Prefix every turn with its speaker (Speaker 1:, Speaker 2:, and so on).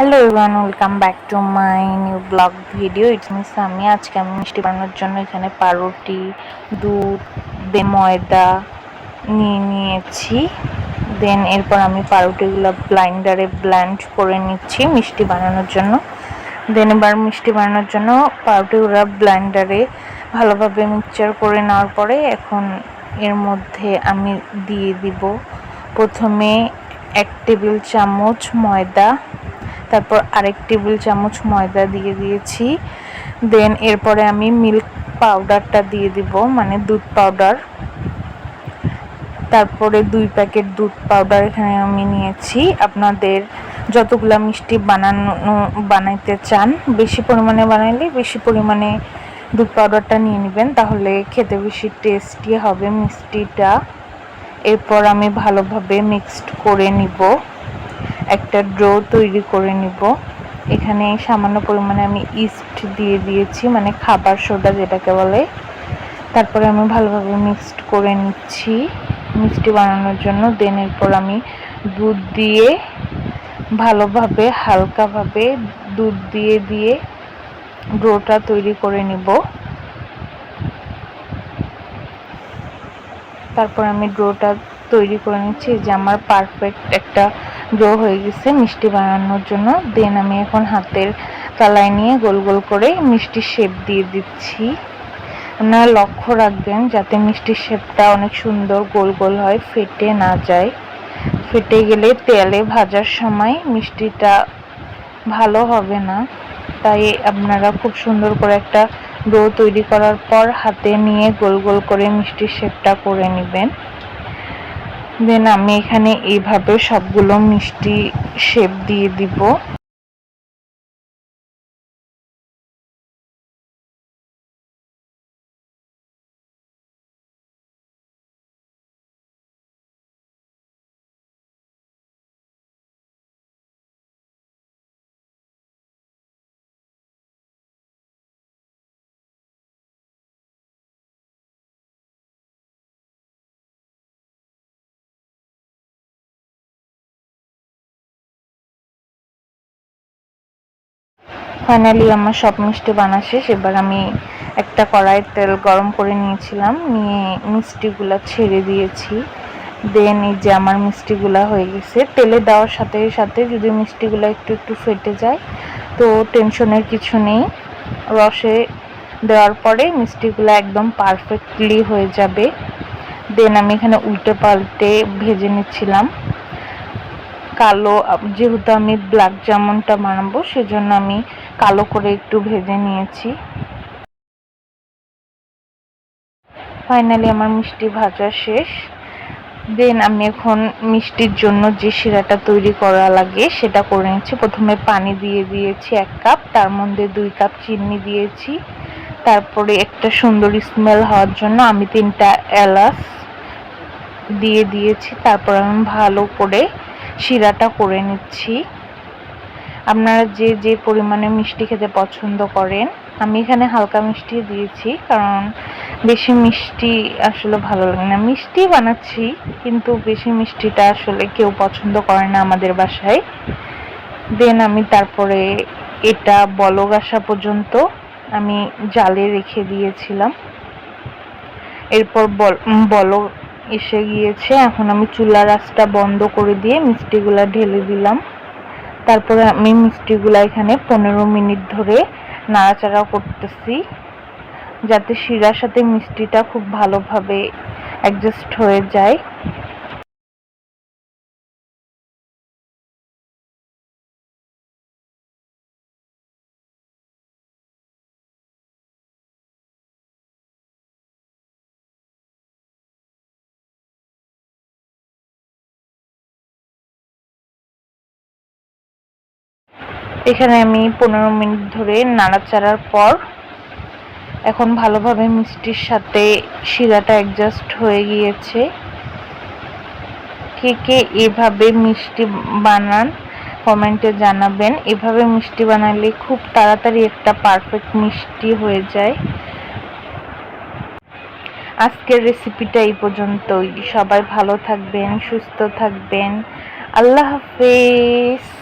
Speaker 1: Hello everyone welcome back to my new blog video it's miss আমি আজকে আমি মিষ্টি বানানোর জন্য এখানে পাউরুটি, দুধ, দে ময়দা নিয়ে নিয়েছি। দেন এরপর আমি পাউরুটিগুলো ব্লাইন্ডারে ব্ল্যান্ড করে নিচ্ছি মিষ্টি বানানোর জন্য। দেন এবার মিষ্টি বানানোর জন্য পাউরুটিগুলো ব্লাইন্ডারে ভালোভাবে মিক্সচার করে নেওয়ার পরে এখন এর মধ্যে আমি দিয়ে দিব প্রথমে এক টেবিল চামচ ময়দা তারপর আরেক টেবিল চামচ ময়দা দিয়ে দিয়েছি। দেন এরপরে আমি মিল্ক পাউডারটা দিয়ে দিব মানে দুধ পাউডার তারপরে দুই প্যাকেট দুধ পাউডার এখানে আমি নিয়েছি। আপনাদের যতগুলো মিষ্টি বানানো, বানাইতে চান, বেশি পরিমাণে বানাইলে বেশি পরিমাণে দুধ পাউডারটা নিয়ে নেবেন, তাহলে খেতে বেশি টেস্টি হবে মিষ্টিটা। এরপর আমি ভালোভাবে মিক্সড করে নিব। একটা ড্রো তৈরি করে নিব। এখানে সামান্য পরিমাণে আমি ইস্ট দিয়ে দিয়েছি মানে খাবার সোডা যেটাকে বলে। তারপরে আমি ভালোভাবে মিক্সড করে নিচ্ছি। মিষ্টি বানানোর জন্য দেন এরপর আমি দুধ দিয়ে ভালোভাবে, হালকাভাবে দুধ দিয়ে দিয়ে ডোটা তৈরি করে নিব। তারপর আমি ডোটা তৈরি করে নিচ্ছি। যে আমার পারফেক্ট একটা ডো হয়ে গেছে মিষ্টি বানানোর জন্য। দেন আমি এখন হাতের তালায় নিয়ে গোল গোল করে মিষ্টির শেপ দিয়ে দিচ্ছি। আপনারা লক্ষ্য রাখবেন যাতে মিষ্টির শেপটা অনেক সুন্দর গোল গোল হয়, ফেটে না যায়। ফেটে গেলে তেলে ভাজার সময় মিষ্টিটা ভালো হবে না। তাই আপনারা খুব সুন্দর করে একটা ডো তৈরি করার পর হাতে নিয়ে গোল গোল করে মিষ্টির শেপটা করে নেবেন। দেন আমি এখানে এইভাবে সবগুলো মিষ্টি শেপ দিয়ে দিব। ফাইনালি আমার সব মিষ্টি বানা শেষ। এবার আমি একটা কড়াইয়ের তেল গরম করে নিয়েছিলাম। নিয়ে মিষ্টিগুলো ছেড়ে দিয়েছি। দেন এই যে আমার মিষ্টিগুলা হয়ে গেছে। তেলে দেওয়ার সাথে সাথে যদি মিষ্টিগুলো একটু একটু ফেটে যায়, তো টেনশনের কিছু নেই। রসে দেওয়ার পরে মিষ্টিগুলো একদম পারফেক্টলি হয়ে যাবে। দেন আমি এখানে উল্টে পাল্টে ভেজে নিচ্ছিলাম। কালো, যেহেতু আমি ব্ল্যাক জামনটা বানাবো, সেজন্য আমি কালো করে একটু ভেজে নিয়েছি। ফাইনালি আমার মিষ্টি ভাজা শেষ। দেন আমি এখন মিষ্টির জন্য যে শিরাটা তৈরি করা লাগে সেটা করে নিচ্ছি। প্রথমে পানি দিয়ে দিয়েছি এক কাপ, তার মধ্যে দুই কাপ চিনি দিয়েছি। তারপরে একটা সুন্দর স্মেল হওয়ার জন্য আমি তিনটা এলাচ দিয়ে দিয়েছি। তারপর আমি ভালো করে শিরাটা করে নিচ্ছি। আপনারা যে যে পরিমাণে মিষ্টি খেতে পছন্দ করেন, আমি এখানে হালকা মিষ্টি দিয়েছি, কারণ বেশি মিষ্টি আসলে ভালো লাগে না। মিষ্টি বানাচ্ছি, কিন্তু বেশি মিষ্টিটা আসলে কেউ পছন্দ করে না আমাদের বাসায়। দেন আমি তারপরে এটা বলক আসা পর্যন্ত আমি জালে রেখে দিয়েছিলাম। এরপর বলক এসে গিয়েছে। এখন আমি চুলার আঁচটা বন্ধ করে দিয়ে মিষ্টিগুলা ঢেলে দিলাম। তারপরে আমি মিষ্টিগুলো এখানে পনেরো মিনিট ধরে নাড়াচাড়া করতেছি, যাতে শিরার সাথে মিষ্টিটা খুব ভালোভাবে অ্যাডজাস্ট হয়ে যায়। এখানে আমি পনেরো মিনিট ধরে নাড়াচাড়ার পর এখন ভালোভাবে মিষ্টির সাথে শিরাটা অ্যাডজাস্ট হয়ে গিয়েছে। কে কে এভাবে মিষ্টি বানান কমেন্টে জানাবেন। এভাবে মিষ্টি বানালে খুব তাড়াতাড়ি একটা পারফেক্ট মিষ্টি হয়ে যায়। আজকের রেসিপিটা এই পর্যন্তই। সবাই ভালো থাকবেন, সুস্থ থাকবেন। আল্লাহ হাফেজ।